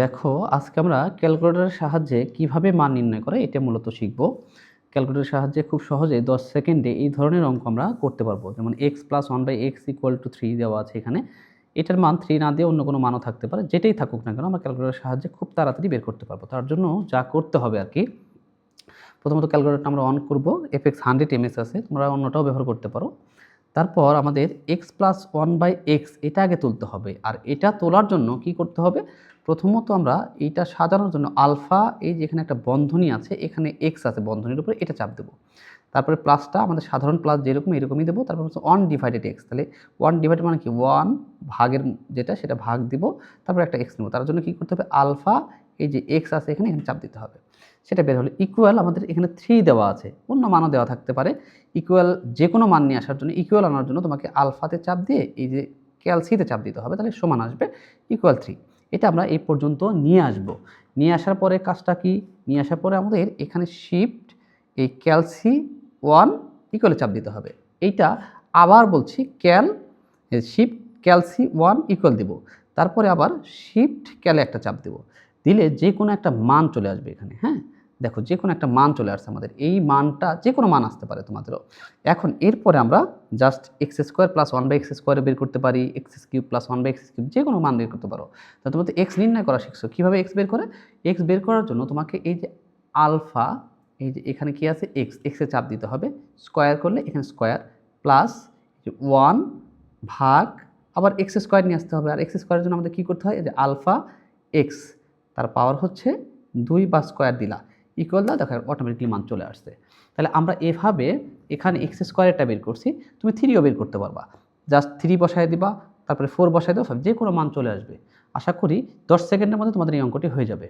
দেখো, আজকে আমরা ক্যালকুলেটরের সাহায্যে কীভাবে মান নির্ণয় করে এটা মূলত শিখব। ক্যালকুলেটরের সাহায্যে খুব সহজে দশ সেকেন্ডে এই ধরনের অঙ্ক আমরা করতে পারব। যেমন x plus one by x equal to three দেওয়া আছে এখানে। এটার মান থ্রি না দিয়ে অন্য কোনো মানও থাকতে পারে। যেটাই থাকুক না কেন, আমরা ক্যালকুলেটরের সাহায্যে খুব তাড়াতাড়ি বের করতে পারব। তার জন্য যা করতে হবে আর কি, প্রথমত ক্যালকুলেটরটা আমরা অন করব। এফএক্স হান্ড্রেড এমএস আছে, তোমরা অন্যটাও ব্যবহার করতে পারো। তারপর আমাদের x plus one by x এটা আগে তুলতে হবে। আর এটা তোলার জন্য কি করতে হবে? প্রথমত আমরা এইটা সাজানোর জন্য আলফা এই যে এখানে একটা বন্ধনী আছে, এখানে এক্স আছে বন্ধনীর উপরে, এটা চাপ দেবো। তারপরে প্লাসটা আমাদের সাধারণ প্লাস যেরকম এরকমই দেবো। তারপর হচ্ছে ওয়ান ডিভাইডেড এক্স তাহলে ওয়ান ডিভাইডেড মানে কি? ওয়ান ভাগের যেটা, সেটা ভাগ দিব। তারপর একটা এক্স নেব। তার জন্য কী করতে হবে? আলফা এই যে এক্স আছে, এখানে এখানে চাপ দিতে হবে। সেটা বের হলো ইকুয়াল আমাদের এখানে থ্রি দেওয়া আছে। অন্য মানও দেওয়া থাকতে পারে। ইকুয়াল যে কোনো মান নিয়ে আসার জন্য ইকুয়াল আনার জন্য তোমাকে আলফাতে চাপ দিয়ে এই যে ক্যালসিতে চাপ দিতে হবে। তাহলে সমান আসবে ইকুয়াল থ্রি এটা আমরা এই পর্যন্ত নিয়ে আসব। নিয়ে আসার পরে কাজটা কি? নিয়ে আসার পরে আমাদের এখানে শিফট এই ক্যালসি ওয়ান ইকুয়ালে চাপ দিতে হবে। এইটা আবার বলছি ক্যাল শিফট ক্যালসি ওয়ান ইকুয়াল দিব। তারপরে আবার শিফট ক্যালে একটা চাপ দেব। দিলে যে কোনো একটা মান চলে আসবে এখানে হ্যাঁ? দেখো, যে কোনো একটা মান চলে আসছে আমাদের। এই মানটা যে কোনো মান আসতে পারে তোমাদেরও। এখন এরপরে আমরা just x square plus one by x স্কোয়ারে বের করতে পারি x cube plus one by x cube যে কোনো মান বের করতে পারো। তা তোমার তো এক্স নির্ণয় করা শিখছো। কীভাবে এক্স বের করে? এক্স বের করার জন্য তোমাকে এই যে আলফা এই যে এখানে কি আছে? এক্স এক্সে চাপ দিতে হবে। স্কোয়ার করলে এখানে স্কোয়ার প্লাস ওয়ান ভাগ, আবার এক্স স্কোয়ার নিয়ে আসতে হবে। আর এক্স স্কোয়ারের জন্য আমাদের কী করতে হয়? এই যে আলফা এক্স তার পাওয়ার হচ্ছে দুই বা স্কোয়ার দিলা ইকুয়াল দাও দেখো অটোমেটিকলি মান চলে আসছে। তাহলে আমরা এভাবে এখানে এক্স স্কোয়ারটা বের করছি, তুমি থ্রিও বের করতে পারবা। জাস্ট থ্রি বসায় দিবা, তারপরে ফোর বসায় দেবো যে কোনো মান চলে আসবে। আশা করি দশ সেকেন্ডের মধ্যে তোমাদের এই অঙ্কটি হয়ে যাবে।